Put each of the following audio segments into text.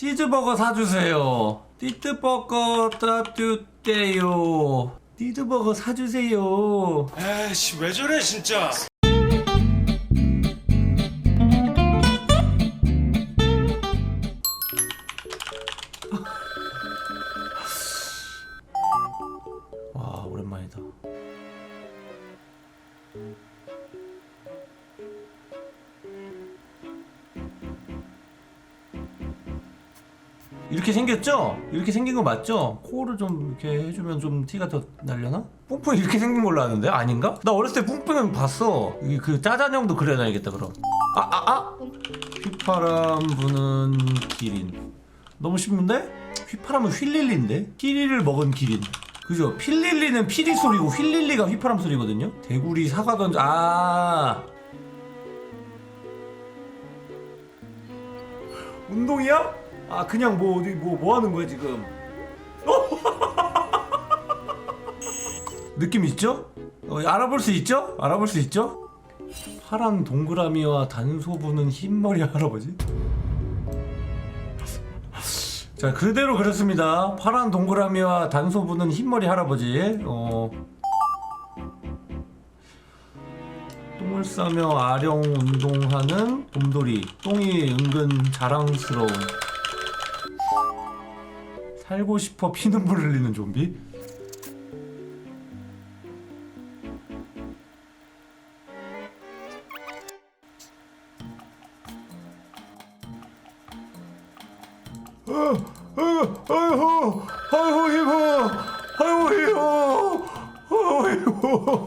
치즈버거 사주세요. 띠뜨버거 따뜻해요. 띠드버거 사주세요. 에이씨 왜 저래 진짜 생겼죠? 이렇게 생긴 거 맞죠? 코를 좀 이렇게 해주면 좀 티가 더 날려나? 뿡뿡이 이렇게 생긴 걸로 아는데 아닌가? 나 어렸을 때 뿡뿡은 봤어. 이그 짜잔 형도 그려놔야겠다 그럼. 아 아 아! 휘파람 부는 기린. 너무 쉽은데? 휘파람은 휠릴리인데? 피리를 먹은 기린. 그죠? 필릴리는 피리 소리고 휠릴리가 휘파람 소리거든요? 대구리 사과 던져 아 운동이야? 아 그냥 뭐 어디 뭐 뭐 하는 거야 지금? 느낌 있죠? 어, 알아볼 수 있죠? 알아볼 수 있죠? 파란 동그라미와 단소 부는 흰머리 할아버지? 자 그대로 그렇습니다. 파란 동그라미와 단소 부는 흰머리 할아버지. 어. 똥을 싸며 아령 운동하는 곰돌이. 똥이 은근 자랑스러움. 살고 싶어 피눈물 흘리는 좀비.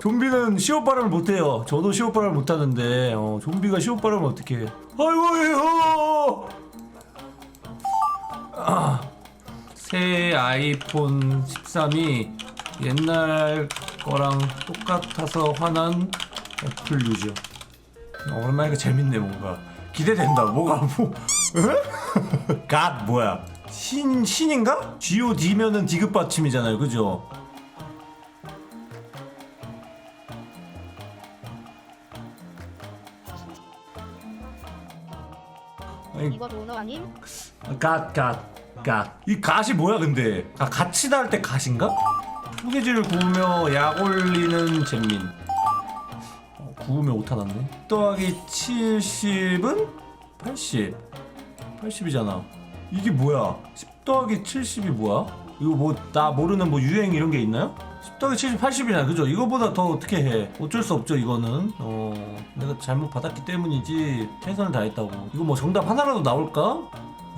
좀비는 시옷바람을 못해요. 저도 시옷바람을 못하는데, 어, 좀비가 시옷바람을 어떻게 해? 아이고 힘어. 아, 새 아이폰 13이 옛날 거랑 똑같아서 화난 애플 유저. 어, 오랜만이니까 재밌네 뭔가 기대된다 뭐가 뭐 에? 갓 뭐야 신 신인가? G.O.D면은 디귿 받침이잖아요 그죠? 아니 이거 로너 아님? 갓, 갓, 갓. 이 갓이 뭐야, 근데? 아, 같이 달때 갓인가? 후계지를 구우며 약 올리는 잼민. 어, 구우며 오타 났네. 더하기 70은 80. 80이잖아. 이게 뭐야? 10 더하기 70이 뭐야? 이거 뭐, 나 모르는 뭐 유행 이런 게 있나요? 10 더하기 70, 80이잖아. 그죠? 이거보다 더 어떻게 해? 어쩔 수 없죠, 이거는. 어, 내가 잘못 받았기 때문이지. 최선을 다했다고. 이거 뭐 정답 하나라도 나올까?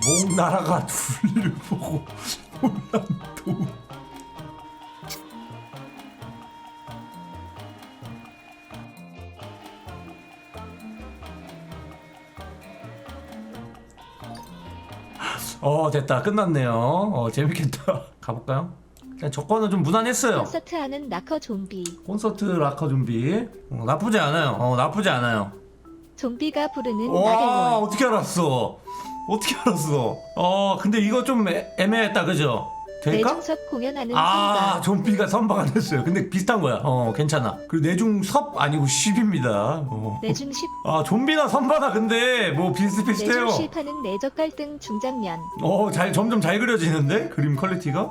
목 날아가 둘을 보고 혼란도 어 됐다. 끝났네요. 어 재밌겠다. 가볼까요? 그냥 조건은 좀 무난했어요. 콘서트하는 나커 좀비. 콘서트 락커 좀비. 어, 나쁘지 않아요. 어 나쁘지 않아요. 좀비가 부르는 와. 어떻게 알았어 어떻게 알았어 어 근데 이거 좀 애, 애매했다 그죠? 될까? 내중섭 공연하는 아 선가. 좀비가 선박안 됐어요 근데 비슷한 거야 어 괜찮아 그리고 내중섭 아니고 10입니다 어. 내중십 아 좀비나 선바나 근데 뭐 비슷비슷해요 내중십하는 내적 갈등 중장면. 어 잘 점점 잘 그려지는데 그림 퀄리티가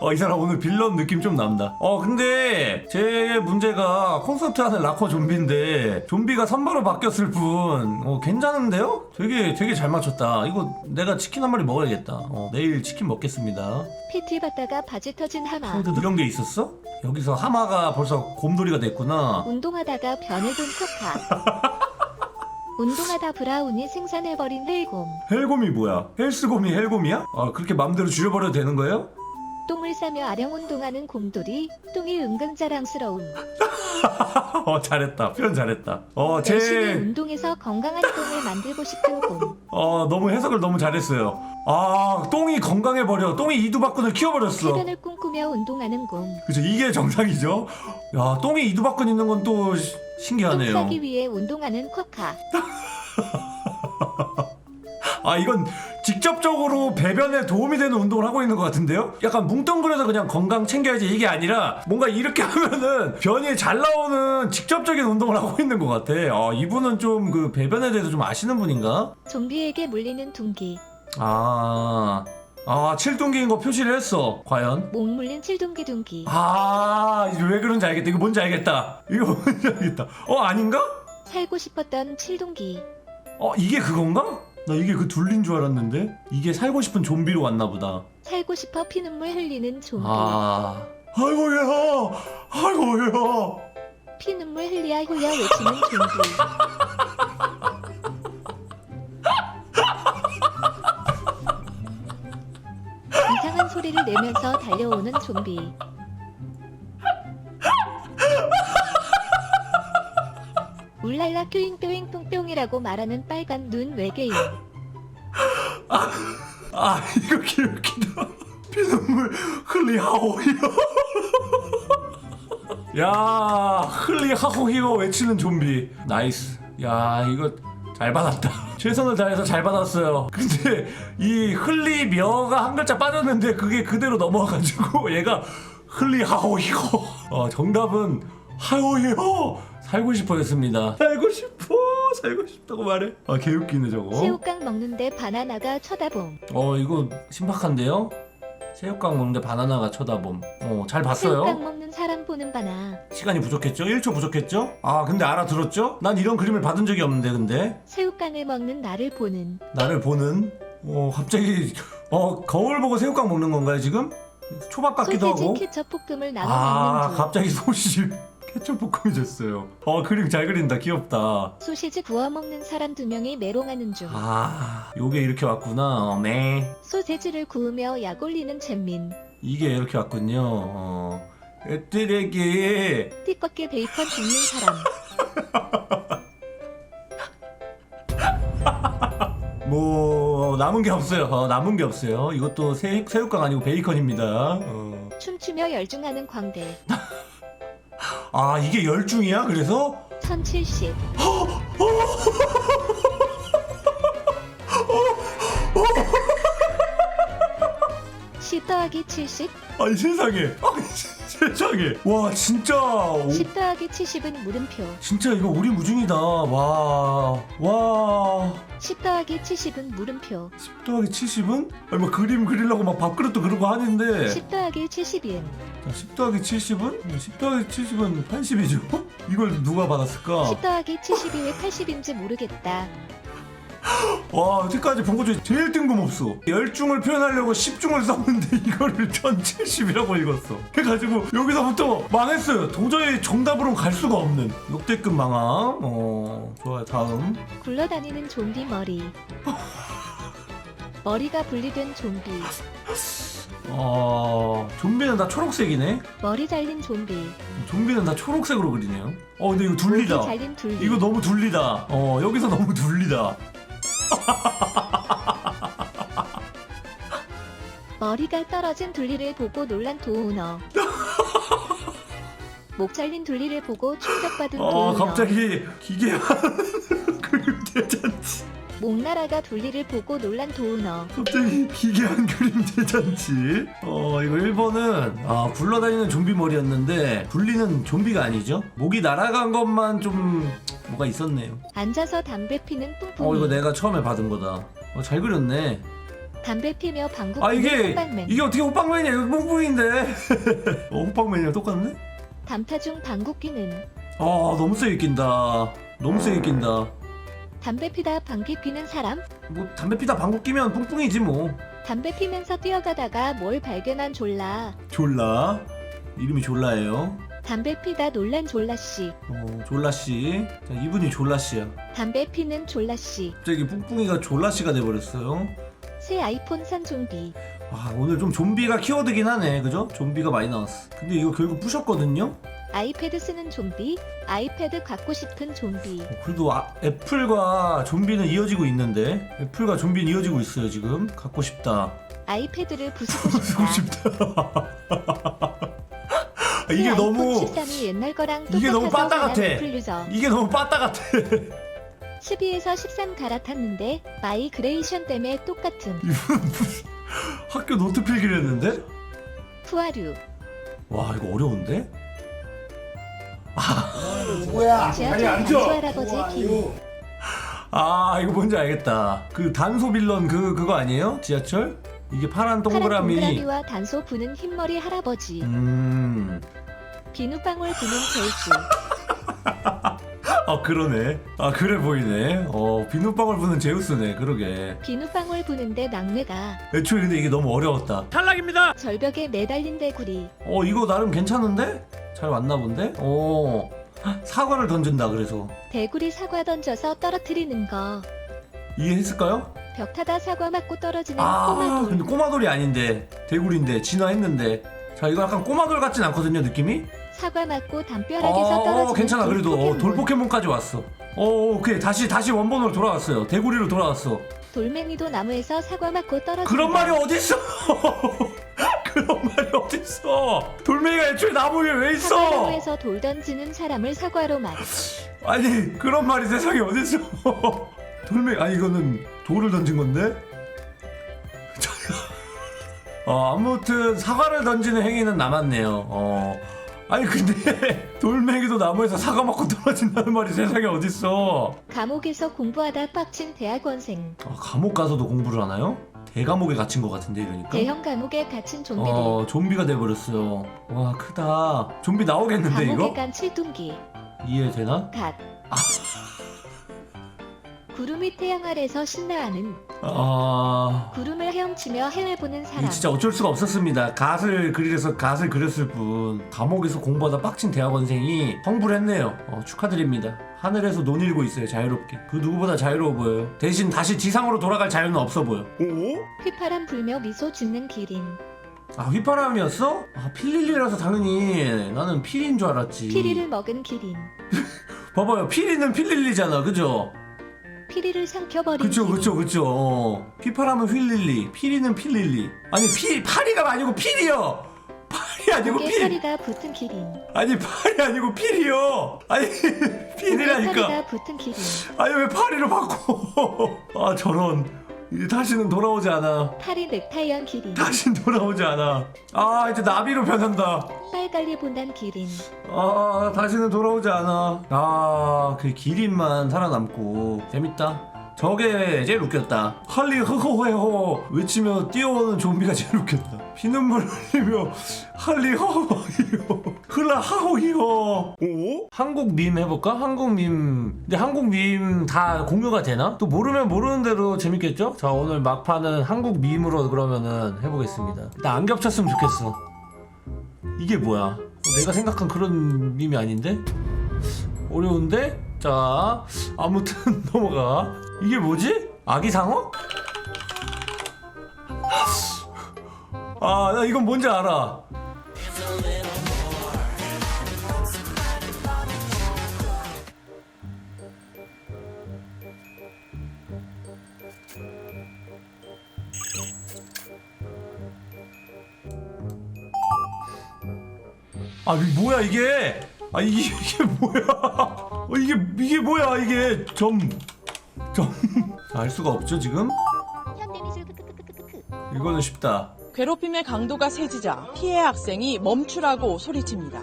어, 이 사람 오늘 빌런 느낌 좀 난다. 어, 근데 제 문제가 콘서트 하는 락커 좀비인데 좀비가 선바로 바뀌었을 뿐. 어, 괜찮은데요? 되게 되게 잘 맞췄다. 이거 내가 치킨 한 마리 먹어야겠다. 어, 내일 치킨 먹겠습니다. PT 받다가 바지 터진 하마. 이런 게 있었어? 여기서 하마가 벌써 곰돌이가 됐구나. 운동하다가 변을 둔 코카. 운동하다 브라운이 생산해버린 헬곰. 헬곰이 뭐야? 헬스곰이 헬곰이야? 아, 그렇게 맘대로 줄여버려도 되는 거예요? 똥을 싸며 아령 운동하는 곰돌이. 똥이 은근 자랑스러움. 어, 잘했다. 표현 잘했다. 어, 열심히 제, 운동해서 건강한 똥을 만들고 싶은 곰. 어, 너무 해석을 너무 잘했어요. 아, 똥이 건강해 버려. 똥이 이두박근을 키워버렸어. 쾌변을 꿈꾸며 운동하는 곰. 그죠. 이게 정상이죠. 야, 똥이 이두박근 있는 건 또 똥 신기하네요. 싸기 위해 운동하는 코카. 아 이건 직접적으로 배변에 도움이 되는 운동을 하고 있는 것 같은데요? 약간 뭉뚱그려서 그냥 건강 챙겨야지 이게 아니라 뭔가 이렇게 하면은 변이 잘 나오는 직접적인 운동을 하고 있는 것 같아. 아 이분은 좀 그 배변에 대해서 좀 아시는 분인가? 좀비에게 물리는 둥기. 아, 아 칠동기인 거 표시를 했어. 과연? 목 물린 칠둥기 둥기. 아, 왜 그런지 알겠다. 이거 뭔지 알겠다. 이거 뭔지 알겠다. 어 아닌가? 살고 싶었던 칠둥기. 어 이게 그건가? 나 이게 그 둘린 줄 알았는데 이게 살고 싶은 좀비로 왔나 보다. 살고 싶어 피눈물 흘리는 좀비. 아, 아이고야, 아이고야. 피눈물 흘리야 흘려 외치는 좀비. 이상한 소리를 내면서 달려오는 좀비. 울랄라 뀨잉 뀨잉 뿅뿅이라고 말하는 빨간 눈 외계인. 아 이거 기웃기다. 피눈물 흘리하오히요. 야 흘리하오히요 외치는 좀비. 나이스. 야 이거 잘 받았다. 최선을 다해서 잘 받았어요. 근데 이 흘리며가 한 글자 빠졌는데 그게 그대로 넘어가가지고 얘가 흘리하오히요. 어 정답은 하오히요. 살고 싶어였습니다. 살고 싶어. 살고 싶다고 말해. 아 개웃기네 저거. 새우깡 먹는데 바나나가 쳐다봄. 어 이거 신박한데요? 새우깡 먹는데 바나나가 쳐다봄 어잘 봤어요 새우깡 먹는 사람 보는 바나. 시간이 부족했죠? 1초 부족했죠? 아 근데 알아들었죠? 난 이런 그림을 받은 적이 없는데 근데 새우깡을 먹는 나를 보는. 나를 보는 어 갑자기 어 거울 보고 새우깡 먹는 건가요 지금? 초밥 같기도 소세지 하고 케첩 볶음을 나눠 아 먹는 중. 갑자기 소시지 케첩 볶음이 됐어요 어 그림 잘 그린다 귀엽다 소시지 구워 먹는 사람 두 명이 메롱하는 중. 아 요게 이렇게 왔구나 어, 네 소세지를 구우며 약 올리는 잼민. 이게 이렇게 왔군요 어 애뜨레기 띠껍게 베이컨 굽는 사람. 뭐 남은 게 없어요. 어, 남은 게 없어요. 이것도 새, 새우깡 아니고 베이컨입니다. 어. 춤추며 열중하는 광대. 아 이게 열중이야? 그래서 1070. 십 더하기 70, 아니 세상에, 아니 세상에, 와 진짜, 오, 10 더하기 70은 물음표, 진짜 이거 우리 무중이다. 와, 와. 10 더하기 70은 물음표, 10 더하기 70은? 아니 뭐 그림 그리려고 막 밥그릇도 그러고 하는데 10 더하기 70이은 자, 10 더하기 70은? 10 더하기 70은 80이죠? 이걸 누가 받았을까? 10 더하기 70이 왜 80인지 모르겠다. 와 여태까지 본 것 중에 제일 뜬금없어 열중을 표현하려고 10중을 썼는데 이거를 1070이라고 읽었어 해가지고 여기서부터 망했어요 도저히 정답으로 갈 수가 없는 역대급 망함 어 좋아요 다음 굴러다니는 좀비 머리. 머리가 분리된 좀비, 어 좀비는 다 초록색이네. 머리 잘린 좀비, 좀비는 다 초록색으로 그리네요. 어 근데 이거 둘리다. 잘린 둘리, 이거 너무 둘리다. 어 여기서 너무 둘리다. 머리가 떨어진 둘리를 보고 놀란 도우너. 목 잘린 둘리를 보고 충격받은 어 도우너. 갑자기 기괴한 그림 대잔치 목 날아가 둘리를 보고 놀란 도우너. 갑자기 기괴한 그림 대잔치. 어 이거 1번은 아 굴러다니는 좀비 머리였는데 굴리는 좀비가 아니죠. 목이 날아간 것만 좀 뭐가 있었네요. 앉아서 담배 피는 뿡뿡이. 어 이거 내가 처음에 받은 거다. 어, 잘 그렸네. 담배 피며 방구 아 이게 호빵맨. 이게 어떻게 호빵맨이야? 이거 뽕뽕인데. 어 호빵맨이랑 똑같네? 담타 중 방구 뀌는. 아 너무 세게 낀다. 너무 세게 낀다. 담배 피다 방귀 뀌는 사람. 뭐 담배 피다 방구 끼면 뽕뽕이지 뭐. 담배 피면서 뛰어가다가 뭘 발견한 졸라. 졸라. 이름이 졸라예요. 담배 피다 놀란 졸라 씨. 어 졸라 씨. 자 이분이 졸라 씨야. 담배 피는 졸라 씨. 갑자기 뿡뿡이가 졸라 씨가 돼 버렸어요. 새 아이폰 산 좀비. 아 오늘 좀 좀비가 키워드긴 하네, 그죠? 좀비가 많이 나왔어. 근데 이거 결국 부셨거든요. 아이패드 쓰는 좀비. 아이패드 갖고 싶은 좀비. 어, 그래도 아, 애플과 좀비는 이어지고 있는데 애플과 좀비는 이어지고 있어요 지금. 갖고 싶다. 아이패드를 부수고 갖고 싶다. 싶다. 아, 새 이게 아이폰 너무 13이 옛날 거랑 이게 너무 똑같아서 빠따 같아. 그냥 애플 유저. 이게 너무 빠따 같아. 12에서 13 갈아탔는데 마이 그레이션 때문에 똑같음. 학교 노트 필기를 했는데? 푸아류. 와 이거 어려운데? 지하철 단수 할아버지 기. 아 이거 뭔지 알겠다 그 단소 빌런 그 그거 아니에요? 지하철? 이게 파란 파란 동그라미 동그라미와 단소 부는 흰머리 할아버지. 음... 비누방울 부는 제우스. 아 그러네 아 그래 보이네 어 비눗방울 부는 제우스네 그러게 비누방울 부는데 낙뢰가 애초에 근데 이게 너무 어려웠다 절벽에 매달린 대구리. 어 이거 나름 괜찮은데? 잘 왔나 본데? 어 사과를 던진다 그래서 대구리 사과 던져서 떨어뜨리는 거. 이해했을까요? 벽 타다 사과 맞고 떨어지는 아 꼬마돌. 근데 꼬마돌이 아닌데 대굴인데 진화했는데 자 이거 약간 꼬마돌 같진 않거든요 느낌이? 사과 맞고 담벼락에서 어, 떨어지는 어 괜찮아 그래도 어, 돌포켓몬. 돌 포켓몬까지 왔어 어 오케이 다시 다시 원본으로 돌아왔어요 대구리로 돌아왔어 돌멩이도 나무에서 사과 맞고 떨어지는 그런 말이 어딨어? 그런 말이 어딨어? 돌멩이가 애초에 나무 위에 왜 있어? 사과나무에서 돌 던지는 사람을 사과로 맞. 아니 그런 말이 세상에 어딨어? 돌멩이 아니 이거는 돌을 던진 건데? 어 아무튼 사과를 던지는 행위는 남았네요. 어 아니 근데 돌멩이도 나무에서 사과 먹고 떨어진다는 말이 세상에 어딨어 감옥에서 공부하다 빡친 대학원생. 아, 감옥 가서도 공부를 하나요? 대감옥에 갇힌 것 같은데 이러니까 대형 감옥에 갇힌 좀비들. 어 좀비가 돼버렸어요 와 크다 좀비 나오겠는데 감옥에 이거? 간 칠둥기. 이해되나? 갓. 구름이 태양 아래서 신나하는 아... 구름을 헤엄치며 해외 보는 이게 사람. 진짜 어쩔 수가 없었습니다. 갓을 그리려서 갓을 그렸을 뿐 감옥에서 공부하다 빡친 대학원생이 성불 했네요. 어, 축하드립니다. 하늘에서 논일고 있어요. 자유롭게. 그 누구보다 자유로워 보여요. 대신 다시 지상으로 돌아갈 자유는 없어 보여. 휘파람 불며 미소 짓는 기린. 아 휘파람이었어? 아 필릴리라서 당연히 나는 필인 줄 알았지. 피리를 먹은 기린. 봐봐요. 필리는 필릴리잖아. 그죠? 피리를 삼켜버린 그쵸. 그쵸 그쵸. 어. 휘파람은 휠릴리. 필리는 필릴리. 아니 피 파리가 아니고 필이요. 팔이 아니고 목에 필. 파리가 붙은 기린. 아니 팔이 아니고 필이요. 아니 목에 필이라니까. 파리가 붙은 기린. 아니 왜 파리로 바꿔? 아 저런. 이제 다시는 돌아오지 않아. 파리 넥타이한 기린. 다시는 돌아오지 않아. 아 이제 나비로 변한다. 빨갈리 본단 기린. 아 다시는 돌아오지 않아. 아그 기린만 살아남고 재밌다. 저게 제일 웃겼다. 할리 허허해허 외치며 뛰어오는 좀비가 제일 웃겼다. 피눈물 흘리며 할리 허허히요 흘라 하호히요. 오? 한국 밈 해볼까? 한국 밈. 근데 한국 밈 다 공유가 되나? 또 모르면 모르는 대로 재밌겠죠? 자 오늘 막판은 한국 밈으로 그러면은 해보겠습니다. 일단 안 겹쳤으면 좋겠어. 이게 뭐야? 어, 내가 생각한 그런 밈이 아닌데? 어려운데? 자, 아무튼 넘어가. 이게 뭐지? 아기 상어? 아, 나 이건 뭔지 알아. 아, 이게 뭐야 이게? 아 이게 이게 뭐야? 어, 이게 이게 뭐야 이게 점 점. 알 수가 없죠 지금? 현대미술 크크크크크크. 이거는 쉽다. 괴롭힘의 강도가 세지자 피해 학생이 멈추라고 소리칩니다.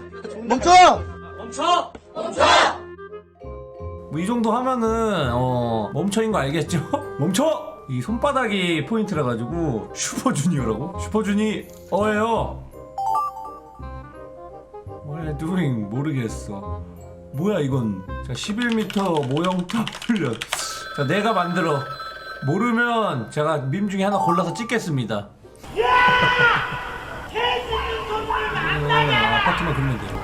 뭐이 정도 하면은 어 멈춰인 거 알겠죠? 멈춰! 이 손바닥이 포인트라 가지고 슈퍼주니어라고? 슈퍼주니 어예요. What are you doing? 모르겠어. 뭐야 이건? 자 11m 모형탑 훈련. 자 내가 만들어. 모르면 제가 밈 중에 하나 골라서 찍겠습니다. 음, 아파트만 긁면 돼요.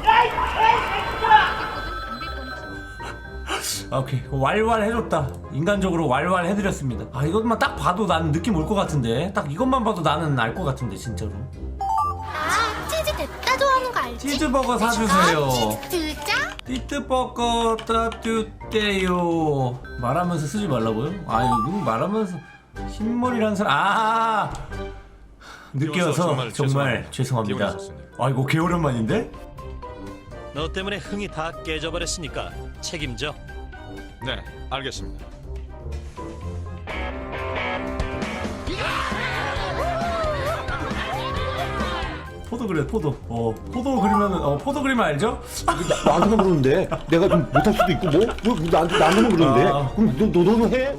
아, 오케이 왈왈 해줬다 인간적으로 왈왈 해드렸습니다 아 이것만 딱 봐도 나는 느낌 올 것 같은데 딱 이것만 봐도 나는 알 것 같은데 진짜로 아, 치즈 냅다 좋아하는 거 알지? 치즈버거 사주세요 아, 치즈 두자? 띠뜨버거 따뜻대요 말하면서 쓰지 말라고요? 아유 이거 말하면서 흰머리라는 사람 아 늦게 와서 정말 정말 죄송합니다. 아 이거 개오랜만인데? 너 때문에 흥이 다 깨져버렸으니까 책임져. 네, 알겠습니다. 포도 그래 포도 어 포도 그리면은 어 포도 그리면 알죠? 나한테만 그러는데 내가 좀 못할 수도 있고 뭐? 뭐 나한테 나한테만 그러는데 아. 그럼 너, 너 너도 해?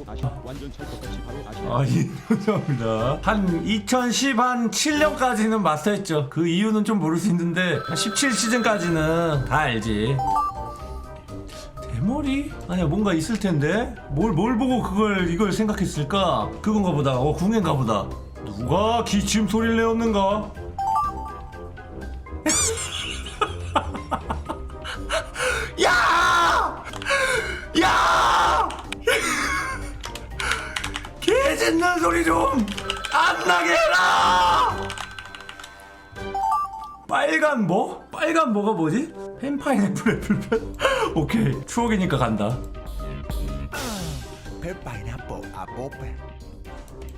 아, 인정합니다. 한 2010, 한 7년까지는 마스터했죠. 그 이유는 좀 모를 수 있는데, 17시즌까지는 다 알지. 대머리? 아니야, 뭔가 있을 텐데? 뭘, 뭘 보고 그걸, 이걸 생각했을까? 그건가 보다. 어, 궁인가 보다. 누가 기침 소리를 내었는가? 짖는 소리 좀 안 나게 해라! 빨간 뭐? 빨간 뭐가 뭐지? 펜파인애플 애플펜? 오케이 추억이니까 간다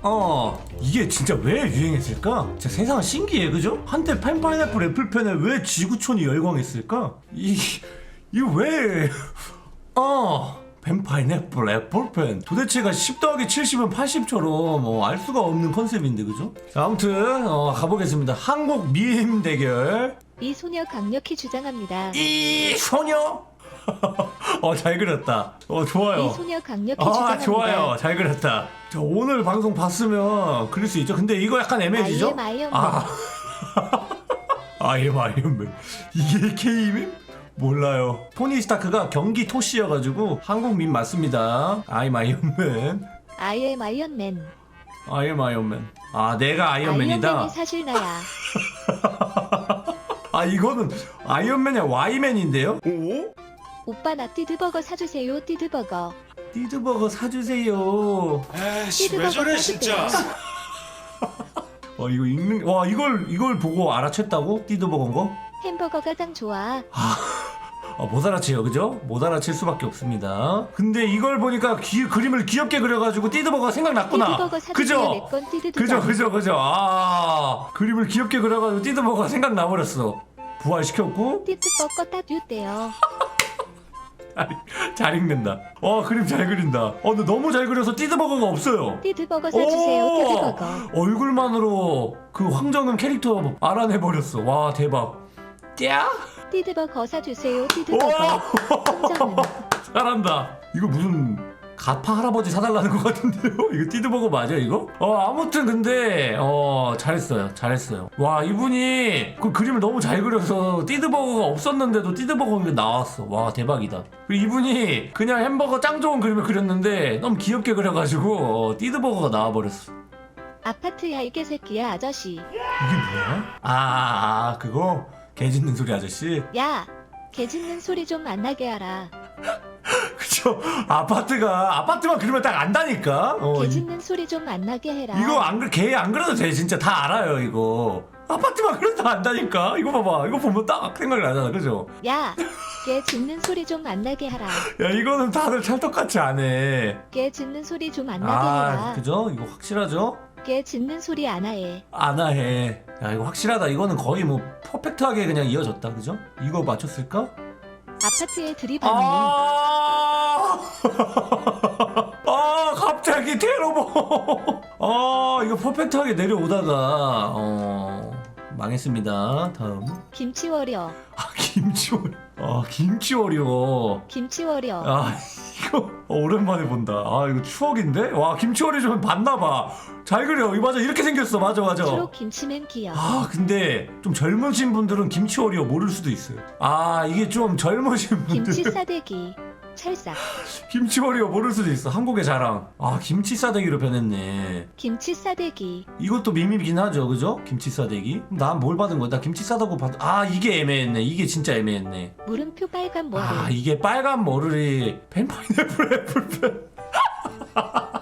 어 이게 진짜 왜 유행했을까? 진짜 세상은 신기해 그죠? 한때 펜파인애플 애플펜에 왜 지구촌이 열광했을까? 이 이거 왜? 어 뱀파인 애플 애플펜. 도대체가 10 더하기 70은 80처럼 뭐 알 수가 없는 컨셉인데 그죠? 자, 아무튼 어, 가보겠습니다. 한국 밈 대결. 이 소녀 강력히 주장합니다. 이 소녀? 어 잘 그렸다. 어 좋아요. 이 소녀 강력히 아 주장합니다. 좋아요. 잘 그렸다. 저 오늘 방송 봤으면 그릴 수 있죠. 근데 이거 약간 애매해지죠? I am Iron 아 아이엠 아이언맨 이게 K밈? 몰라요 토니 스타크가 경기 토시여가지고 한국 밈 맞습니다 아이엠 아이언맨 I am 아이언맨. 아이엠 아이언맨 아 내가 아이언맨이다 아이언맨이 사실 나야. 아 이거는 아이언맨의 와이맨인데요? 오빠 나 띠드버거 사주세요 띠드버거. 띠드버거 사주세요 에이씨 왜 저래 진짜 어 이거 읽는 와 이걸 이걸 보고 알아챘다고 띠드버거인 거? 햄버거가 짱 좋아. 어, 못 알아채요, 그죠? 못 알아챌 수밖에 없습니다. 근데 이걸 보니까 기- 그림을 귀엽게 그려가지고 생각났구나. 띠드버거 사주세요 그죠? 내건 띠드드버. 그죠, 그죠, 그죠. 아, 그림을 귀엽게 그려가지고 띠드버거가 생각나버렸어. 부활시켰고, 띠드버거 따듀대요. 잘, 잘 읽는다. 어, 그림 잘 그린다. 어, 근데 너무 잘 그려서 띠드버거가 없어요. 띠드버거 사주세요 오! 띠드버거. 얼굴만으로 그 황정은 캐릭터 알아내버렸어. 와, 대박. 띠야? 띠드버거 사주세요 띠드버거. 잘한다. 이거 무슨 가파 할아버지 사달라는 것 같은데요? 이거 띠드버거 맞아 이거? 어 아무튼 근데 어 잘했어요 잘했어요 와 이분이 그 그림을 너무 잘 그려서 띠드버거가 없었는데도 띠드버거가 나왔어 와 대박이다 그리고 이분이 그냥 햄버거 짱 좋은 그림을 그렸는데 너무 귀엽게 그려가지고 어, 띠드버거가 나와버렸어 아파트야 이 개새끼야 아저씨. 이게 뭐야? 아, 아, 아 그거 개 짖는 소리 아저씨 야. 개 짖는 소리 좀 안 나게 하라. 그쵸 아파트가 아파트만 그리면 딱 안다니까 어, 개 이- 짖는 소리 좀 안 나게 해라. 이거 안 그래 걔안 그래도 돼 진짜 다 알아요 이거 아파트만 그래도 안다니까 이거 봐봐 이거 보면 딱 생각이 나잖아 그죠 야. 개 짖는 소리 좀 안 나게 하라. 야 이거는 다들 찰떡같이 안 해 개 짖는 소리 좀 안 나게 아 해라. 그죠 이거 확실하죠 개 짖는 소리 안 해. 안하해. 야 이거 확실하다. 이거는 거의 뭐 퍼펙트하게 그냥 이어졌다. 그죠? 이거 맞췄을까? 아파트에 들이받는 아, 아 갑자기 테러버 아 이거 퍼펙트하게 내려오다가 어 망했습니다. 다음. 김치 워리어. 아 김치워리 아 김치워리요 김치 워리어. 아 이거 어, 오랜만에 본다. 아 이거 추억인데? 와 김치워리 좀 봤나봐. 잘 그려. 이거 맞아. 이렇게 생겼어. 맞아 맞아. 초록 김치맨 귀여. 아 근데 좀 젊으신 분들은 김치워리어 모를 수도 있어요. 아 이게 좀 젊으신 분들. 김치 싸대기. 찰싹. 김치워리어 모를 수도 있어. 한국의 자랑. 아 김치 싸대기로 변했네. 김치 싸대기. 이것도 밈이긴 하죠. 그죠? 김치 싸대기. 난 뭘 받은 거야? 나 김치 싸다고 받... 아 이게 애매했네. 이게 진짜 애매했네. 물음표 빨간 머리. 아 이게 빨간 머리리 펜파인애플 애플펜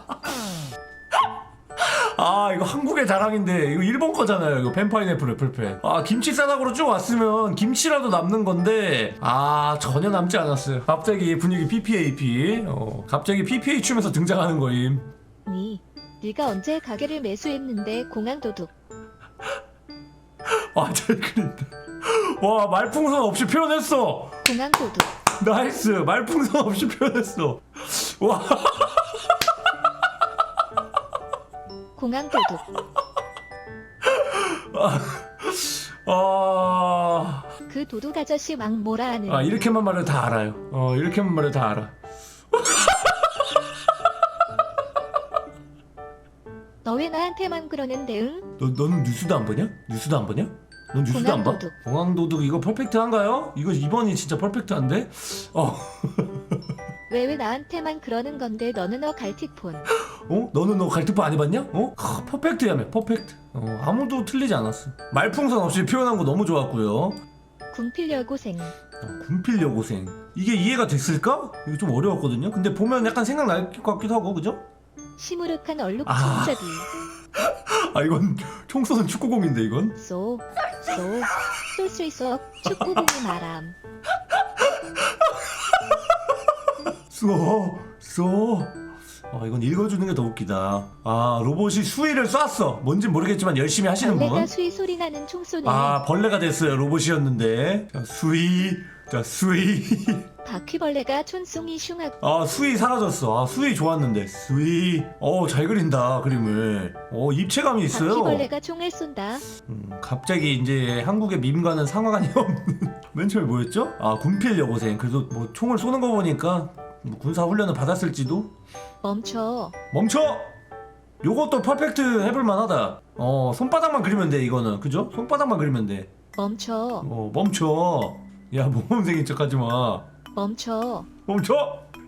아 이거 한국의 자랑인데 이거 일본 거잖아요 이거 펜파인애플 애플펜 아 김치 싸다구로 쭉 왔으면 김치라도 남는 건데. 아 전혀 남지 않았어요. 갑자기 분위기 PPAP 어, 갑자기 PPA 춤에서 등장하는 거임. 니. 네가 언제 가게를 매수했는데 공항 도둑. 아 잘 그린다. 와 말풍선 없이 표현했어. 공항 도둑. 나이스 말풍선 없이 표현했어. 와 공항 도둑 아, 그 도둑 아저씨 막 뭐라 하는 아 이렇게만 말해도 다 알아요 어 이렇게만 말해도 다 알아 너 왜 나한테만 그러는데 응? 너, 너는 뉴스도 안 보냐? 뉴스도 안 보냐? 넌 뉴스도 안 봐? 공항도둑. 공항도둑 이거 퍼펙트한가요? 이거 이번이 진짜 퍼펙트한데? 어, 왜 왜 나한테만 그러는 건데 너는 너 갈틱폰 어? 너는 너 갈등파 안 해봤냐? 어? 하, 퍼펙트야매 퍼펙트 어, 아무도 틀리지 않았어 말풍선 없이 표현한 거 너무 좋았고요 군필 여고생 어, 군필 여고생 이게 이해가 됐을까? 이거 좀 어려웠거든요 근데 보면 약간 생각날 것 같기도 하고 그죠? 시무룩한 얼룩 아. 총잡이 아 이건 총 쏘는 축구공인데 이건 쏘 쏘 쏠 수 있어 축구공이 말함 쏘 쏘. 아 이건 읽어주는 게 더 웃기다. 아 로봇이 수위를 쐈어. 뭔진 모르겠지만 열심히 하시는 분 벌레가 수위 소리 나는 총쏘네 아 벌레가 됐어요. 로봇이었는데. 자 수위. 자 수위. 바퀴벌레가 촌송이 슝하고 아 수위 사라졌어. 아 수위 좋았는데. 수위. 어 잘 그린다 그림을. 어 입체감이 있어요. 바퀴벌레가 총을 쏜다. 음, 갑자기 이제 한국의 밈과는 상관이 없는 맨 처음에 뭐였죠? 아 군필 여고생. 그래도 뭐 총을 쏘는 거 보니까 뭐 군사 훈련을 받았을지도 멈춰 멈춰 요것도 퍼펙트 해볼 만하다 어 손바닥만 그리면 돼 이거는 그죠? 손바닥만 그리면 돼 멈춰 어, 멈춰. 야, 모범생인 척 하지 마. 멈춰 멈춰!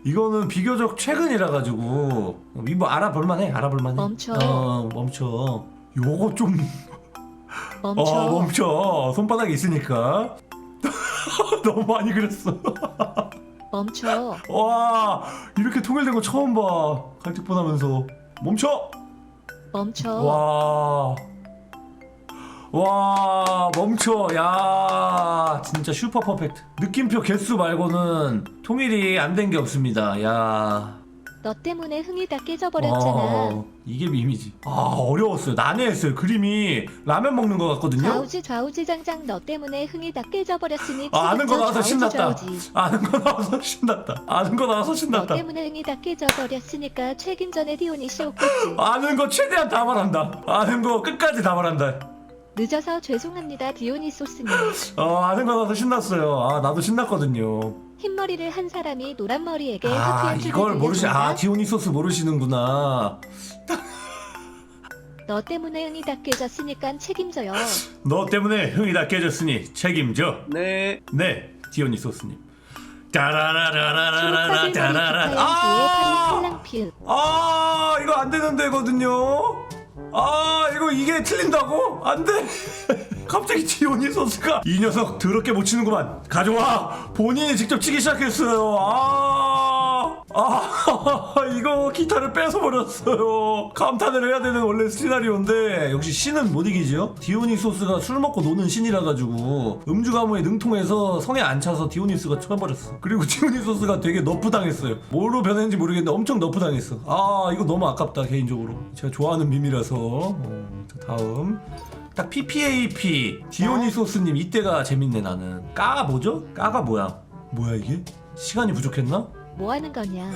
이거는 비교적 최근이라 가지고 이거 알아볼 만해. 알아볼 만해. 멈춰. 어, 멈춰. 요거 좀 멈춰 어, 멈춰. 손바닥에 있으니까. 너무 많이 그렸어. 멈춰 와, 이렇게 통일된 거 처음 봐. 갈틱폰 하면서. 멈춰! 멈춰 와. 와 멈춰 야 진짜 슈퍼 퍼펙트 느낌표 개수 말고는 통일이 안 된 게 없습니다 야 너 때문에 흥이 다 깨져버렸잖아. 어, 이게 밈이지. 아 어려웠어요. 난해했어요 그림이. 라면 먹는 것 같거든요? 좌우지 좌우지 장장 너 때문에 흥이 다 깨져버렸으니 아, 아는 거 나와서 좌우지, 신났다. 좌우지. 아는 거 나와서 신났다. 아는 거 나와서 너 신났다. 때문에 흥이 다 깨져버렸으니까 책임전에 디오니시 없겠지. 아는 거 최대한 다 말한다. 아는 거 끝까지 다 말한다. 늦어서 죄송합니다 디오니소스님. 어 아는 거 나와서 신났어요. 아 나도 신났거든요 흰머리를 한 사람이 노란 머리에게 아 하트의 이걸 모르시 아. 디오니소스 모르시는구나. 너 때문에 흥이 다 깨졌으니까 책임져요. 너 때문에 흥이 다 깨졌으니 책임져. 네. 네 디오니소스님 따라라라라라라 따라라 아! 아 이거 안 되는 데거든요. 아 이거 이게 틀린다고? 안 돼. 갑자기 디오니소스가 이 녀석 더럽게 못 치는구만 가져와 본인이 직접 치기 시작했어요 아, 아 이거 기타를 뺏어버렸어요. 감탄을 해야 되는 원래 시나리오인데 역시 신은 못 이기죠 디오니소스가 술 먹고 노는 신이라 가지고 음주 가무에 능통해서 성에 안 차서 디오니스가 쳐버렸어. 그리고 디오니소스가 되게 너프 당했어요. 뭐로 변했는지 모르겠는데 엄청 너프 당했어. 아 이거 너무 아깝다 개인적으로. 제가 좋아하는 밈이라서. 어, 자, 다음. 딱 PPAP 디오니소스님 이때가 재밌네 나는. 까가 뭐죠? 까가 뭐야? 뭐야 이게? 시간이 부족했나? 뭐 하는 거냐?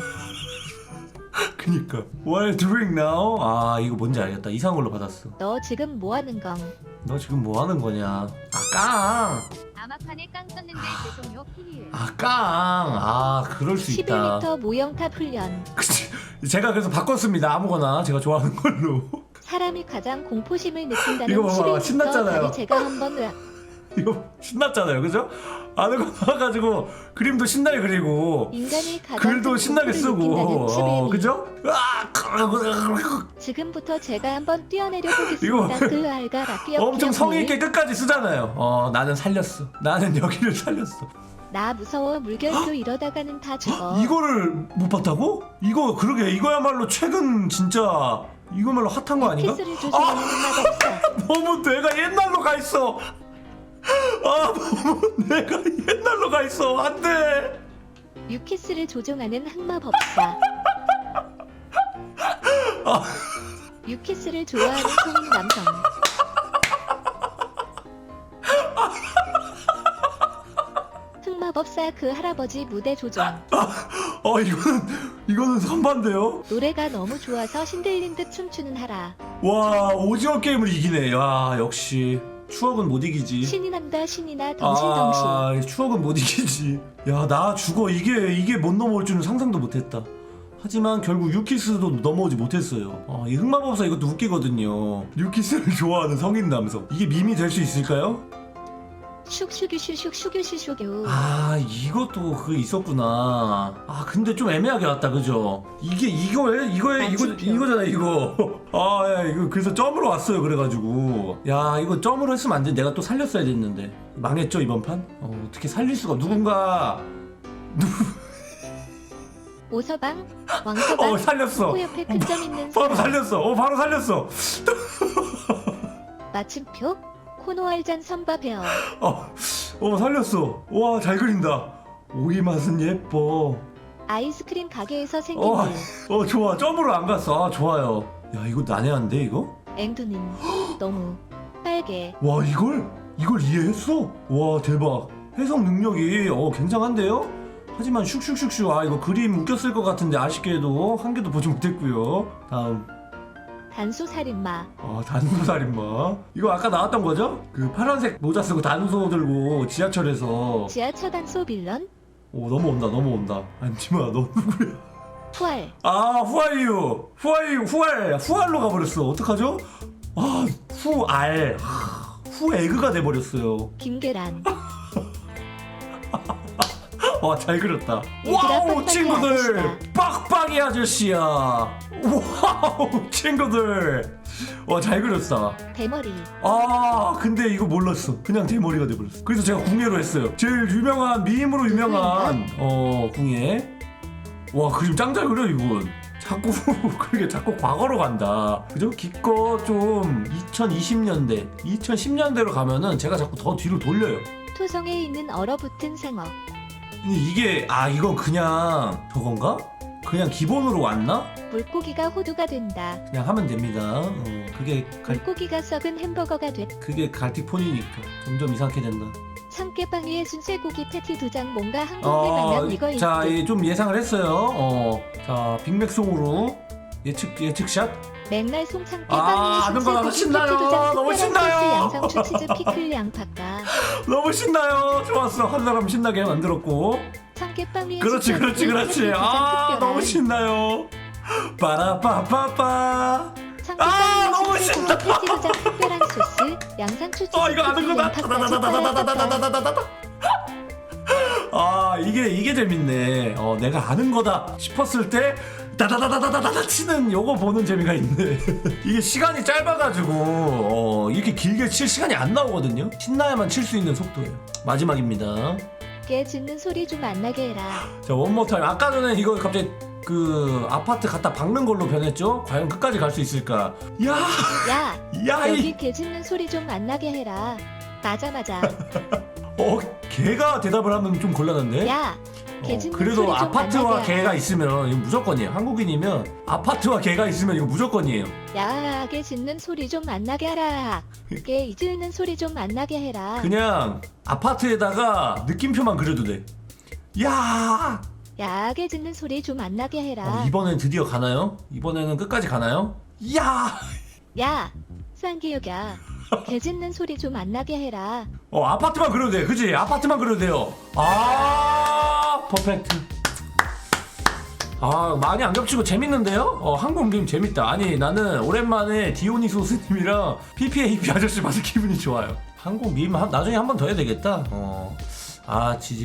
그니까. What are you doing now? 아 이거 뭔지 알겠다. 이상한 걸로 받았어. 너 지금 뭐 하는 건 너 지금 뭐 하는 거냐? 아깡 아마판에 깡 썼는데 죄송요 피리을 아깡 아 그럴 수 있다. 11m 모형탑 훈련 그치. 제가 그래서 바꿨습니다. 아무거나. 제가 좋아하는 걸로. 사람이 가장 공포심을 느낀다는 이거 봐봐, 11m 신났잖아요. 다리 제가 한번 으악. 이거 신났잖아요. 그죠? 거 나와가지고 그림도 신나게 그리고 인간이 가장 글도 큰 신나게 공포를 쓰고 느낀다는 어. 그죠? 아, 지금부터 제가 한번 뛰어내려 보겠습니다. 그 알가라 엄청 성의 있게 끝까지 쓰잖아요 어 나는 살렸어 나는 여기를 살렸어 나 무서워 물결표 이러다가는 다 죽어. 이거를 못 봤다고? 이거 그러게 이거야말로 최근 진짜 이거말로 핫한 거 아닌가? 키스를 조심하는 마법사. 너무 내가 옛날로 가 있어. 아 너무 내가 옛날로 가 있어. 안돼. 유키스를 조종하는 흑마법사. 아. 유키스를 좋아하는 성인 남성. 흑마 법사 그 할아버지 무대 조종. 어 이거는 이거는 선반데요? 노래가 너무 좋아서 신들린 듯 춤추는 하라. 와 오징어 게임을 이기네. 야 역시 추억은 못 이기지. 신이 난다 신이 나 덩실덩실. 아 추억은 못 이기지. 야 나 죽어 이게 이게 못 넘어올 줄은 상상도 못 했다. 하지만 결국 유키스도 넘어오지 못했어요. 아, 이 흑마법사 이것도 웃기거든요. 유키스를 좋아하는 성인 남성. 이게 밈이 될 수 있을까요? 슉슉슈슉 슉슈슉. 아 이것도 그 있었구나. 아 근데 좀 애매하게 왔다 그죠? 이게 이거에 이거에 이거 마침표. 이거잖아 이거. 아 야, 이거 그래서 점으로 왔어요 그래가지고 야 이거 점으로 했으면 안 돼. 내가 또 살렸어야 됐는데 망했죠 이번 판? 어, 어떻게 살릴 수가 누군가 오서방, 왕서방, 어 살렸어. 코 옆에 큰점 있는 바로 사람. 살렸어. 어 바로 살렸어. 마침표, 코노알잔 선바베어. 어, 어 살렸어. 와 잘 그린다. 오이 맛은 예뻐. 아이스크림 가게에서 생긴 어, 일. 어 좋아. 점으로 안 갔어. 아 좋아요. 야 이거 난해한데 이거? 앵두는 너무 빨개. 와 이걸 이걸 이해했어? 와 대박 해석 능력이 어 굉장한데요? 하지만 슉슉슉슉 아 이거 그림 웃겼을 것 같은데 아쉽게도 한 개도 보지 못했고요 다음 단소 살인마. 아 단소 살인마 이거 아까 나왔던 거죠? 그 파란색 모자 쓰고 단소 들고 지하철에서 지하철 단소 빌런. 오 넘어온다 넘어온다 안지마 너 누구야 투알. 아 후아이유 후아이유 후알 후알로 가버렸어 어떡하죠? 아 후알 하, 후에그가 돼버렸어요 김계란. 와 잘 그렸다. 얘들아, 와우 친구들 아저씨다. 빡빡이 아저씨야. 와우 친구들. 와 잘 그렸다. 대머리. 아 근데 이거 몰랐어. 그냥 대머리가 돼버렸어. 그래서 제가 궁예로 했어요. 제일 유명한 밈으로 유명한 어 궁예. 와 그림 짱 잘 그려 이분. 자꾸 그게 자꾸 과거로 간다. 그죠? 기껏 좀 2020년대, 2010년대로 가면은 제가 자꾸 더 뒤로 돌려요. 토성에 있는 얼어붙은 상어. 근데 이게 아 이건 그냥 저건가? 그냥 기본으로 왔나? 물고기가 호두가 된다. 그냥 하면 됩니다. 어, 그게 갈, 물고기가 썩은 햄버거가 됐. 그게 갈틱폰이니까 점점 이상하게 된다. 참깨빵 위에 순쇠고기 패티 두 장 뭔가 한국에 어, 가면 이거 자, 있듯. 이좀 예상을 했어요. 어, 자 빅맥송으로 예측 예측샷. 맥날 송창깨빵 아, 아는 거 나서 순쇠고기 신나요. 너무 신나요. 소스 양상 추 치즈 피클 양파가. 너무 신나요. 좋았어. 한 사람 신나게 만들었고. 위에 그렇지, 그렇지, 그렇지. 아, 특별한. 너무 신나요. 빠라빠빠빠. 아, 위에 너무 신나. 특별한 소스 양상 추 치즈 어 이거 아는 피클 거다. 양파까지 빠라빠빠. 다다다다다다다다다다다다. 아 이게 이게 재밌네. 어 내가 아는 거다 싶었을 때 다다다다다다다 치는 요거 보는 재미가 있네. 이게 시간이 짧아가지고 어, 이렇게 길게 칠 시간이 안 나오거든요. 신나야만 칠 수 있는 속도예요. 마지막입니다. 깨 짖는 소리 좀 안 나게 해라. 자 원모 타임. 아까 전에 이거 갑자기 그 아파트 갖다 박는 걸로 변했죠? 과연 끝까지 갈 수 있을까? 야, 야 야, 이 여기 개 짖는 소리 좀 안 나게 해라. 맞아 맞아. 어, 개가 대답을 하면 좀 곤란한데? 야 어, 개 짖는 그래도 소리 좀 아파트와 안 나게 개가 있으면 이거 무조건이에요. 한국인이면 아파트와 개가 있으면 이거 무조건이에요. 야, 개 짖는 소리 좀 안 나게 하라. 개 짖는 소리 좀 안 나게 해라. 그냥 아파트에다가 느낌표만 그려도 돼. 야! 야, 개 짖는 소리 좀 안 나게 해라. 어, 이번엔 드디어 가나요? 이번에는 끝까지 가나요? 야! 야, 쌍기역야. 개 짖는 소리 좀 안 나게 해라. 어, 아파트만 그려도 돼. 그지? 아파트만 그려도 돼요. 아, 퍼펙트. 아, 많이 안 겹치고 재밌는데요? 어, 한국 게임 재밌다. 아니, 나는 오랜만에 디오니소스님이랑 PPAP 아저씨 봐서 기분이 좋아요. 한국 밈 한- 나중에 한 번 더 해야 되겠다. 어, 아, 지지.